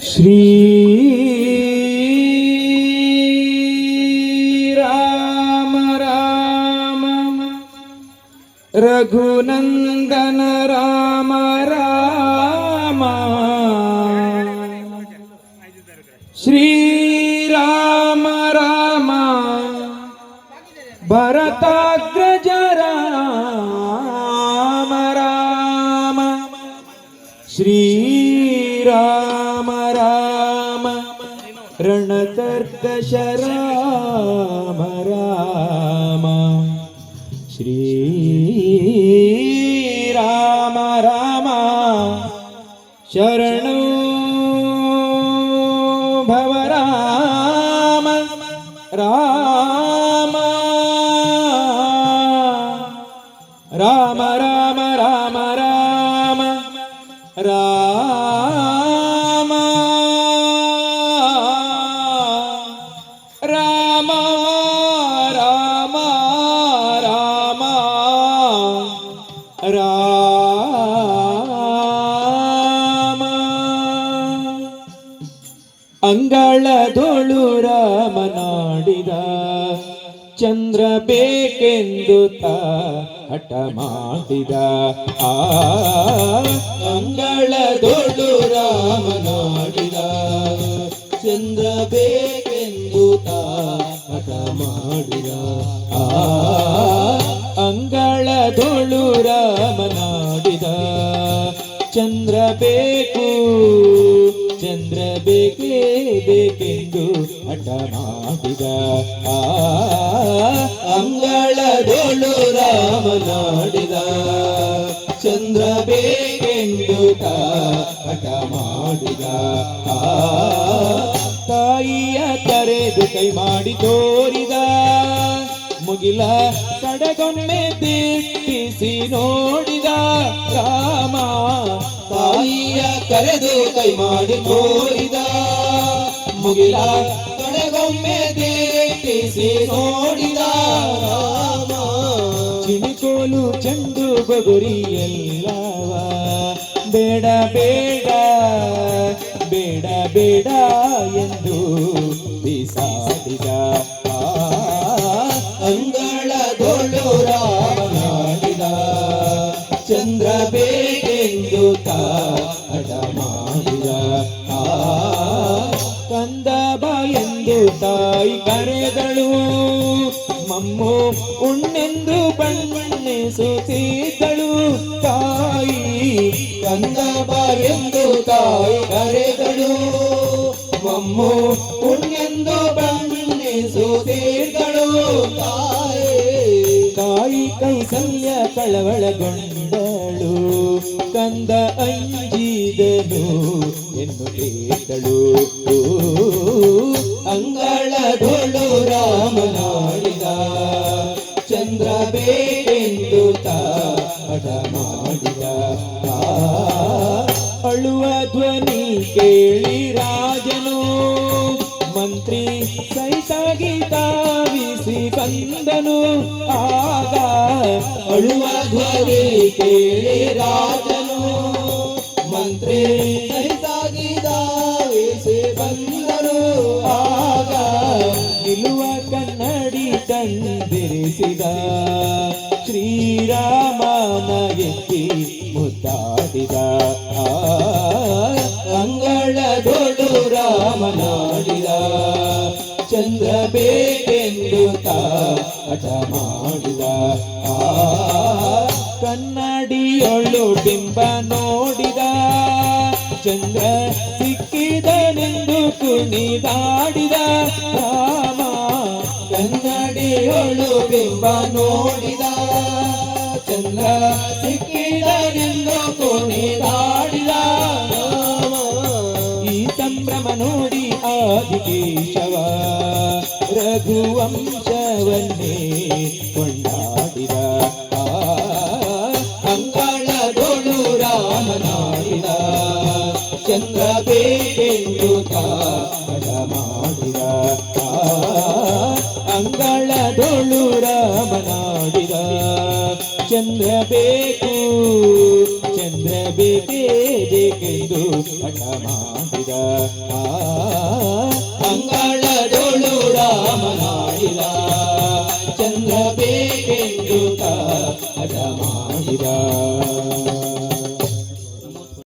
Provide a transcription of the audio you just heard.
श्री राम राम रघुनन्दन राम राम श्री राम राम भरताग्रज राम राम श्री राम राम रणतर्कश राम राम श्री राम राम शरण भव राम राम ರಾಮ. ರಾಮ ರಾಮ ರಾಮ. ರಾಮ. ಅಂಗಳದೊಳು ರಾಮನಾಡಿದ ಚಂದ್ರ ಬೇಕೆಂದು ತಾ ಹಠ ಮಾಡಿದ. ಆ ಅಂಗಳದೊಳು ರಾಮನಾಡಿದ ಚಂದ್ರ ಬೇಕೆಂದು ತಾ ಹಠ ಮಾಡಿದ. ಆ ಅಂಗಳದೊಳು ರಾಮನಾಡಿದ ಚಂದ್ರ ಬೇಕು, ಚಂದ್ರ ಬೇಕೇ ಬೇಕೆಂದು ಹಠ ಮಾಡಿದ ಆ ಅಂಗಳದೊಳು ರಾಮನಾಡಿದ ಚಂದ್ರ ಬೇಕೆಂದು ಹಠ ಮಾಡಿದ ತಾಯಿಯ ಕರೆದು ಕೈ ಮಾಡಿ ತೋರಿದ. ಮುಗಿಲ ಕಡೆಗೊಮ್ಮೆ ತಿಟ್ಟಿಸಿ ನೋಡಿದ ರಾಮ. ತಾಯಿಯ ಕರೆದು ಕೈ ಮಾಡಿ ತೋರಿದ. ಮುಗಿಲ ಕಡೆಗೊಮ್ಮೆ ದಿಟ್ಟಿಸಿ ನೋಡಿದ ರಾಮ. ಚಿಣಿಕೋಲು ಚೆಂಡು ಬಗುರಿ ಎಲ್ಲವ ಬೇಡ ಬೇಡ ಬೇಡ ಬೇಡ ಎಂದು ಬಿಸಾಡಿದ ತಾಯಿ ಕರೆದಳು, ಮಮ್ಮು, ಉಣ್ಣೆಂದು ಬಣ್ಣಿಸುತ್ತಿದ್ದಳು ತಾಯಿ, ಕಂದ ಬಾರೆಂದು ತಾಯಿ ಕರೆದಳು. ಮಮ್ಮು, ಉಣ್ಣೆಂದು ಬಣ್ಣಿಸುತ್ತಿದ್ದಳು ತಾಯಿ ತಾಯಿ ಕೈಸಲ್ಯ ಕಳವಳಗೊಂಡಳು. ಕಂದ ಅಂಜಿದನು ಎನ್ನುತ್ತಿದ್ದಳು ಅಂಗಳದೊಳು ರಾಮನಾಡಿದ ಚಂದ್ರ ಬೇಕೆಂದು ತಾಡ ಮಾಡಿದ. ಅಳುವ ಧ್ವನಿ ಕೇಳಿ ರಾಜನು. ಮಂತ್ರಿ ಸೈಸಾಗಿ ತಾವಿಸಿ ಬಂದನು. ಆಗ ಅಳುವ ಧ್ವನಿ ಕೇಳಿ ರಾಜನು. ಮಂತ್ರಿ ನಿಲ್ಲುವ ಕನ್ನಡಿ ತಂದಿರಿಸಿದ ಶ್ರೀರಾಮನ ಎತ್ತಿ ಮುದ್ದಾಡಿದ ಅಂಗಳ ಅಂಗಳದೊಳು ರಾಮನಾಡಿದ. ಚಂದ್ರ ಬೇಕೆಂದು ತಾಟ ಮಾಡಿದ. ಕನ್ನಡಿಯೊಳ್ಳು ಕನ್ನಡಿಯೊಳು ಬಿಂಬ ನೋಡಿದ. ಚಂದ್ರ ಸಿಕ್ಕಿದನೆಂದು ಕುಣಿದಾಡಿದ. ರಾಮ ಕನ್ನಡಿಯೊಳು ಬಿಂಬ ನೋಡಿದ ಚಂದ್ರ ಸಿಕ್ಕಿದನೆಂದು ಕುಣಿದಾಡಿದ ರಾಮ ಈ ಸಂಭ್ರಮ ನೋಡಿ ಆದಿಕೇಶವ ರಘುವಂಶವನ್ನೇ ಕೊಂಡಾಡಿದ ಆ, ಅಂಗಳದೊಳು ರಾಮನಾಡಿದ ಚಂದ್ರ ಬೇಕೆಂದು ತಾಡ ಚಂದ್ರ ಬೇಕು ಚಂದ್ರ ಬೇಕೇ ಬೇಕೆಂದು ಹಠ ಮಾಡಿದ. ಅಂಗಳದೊಳು ರಾಮನಾಡಿದ ಚಂದ್ರ ಬೇಕೆಂದು ಹಠ ಮಾಡಿದ.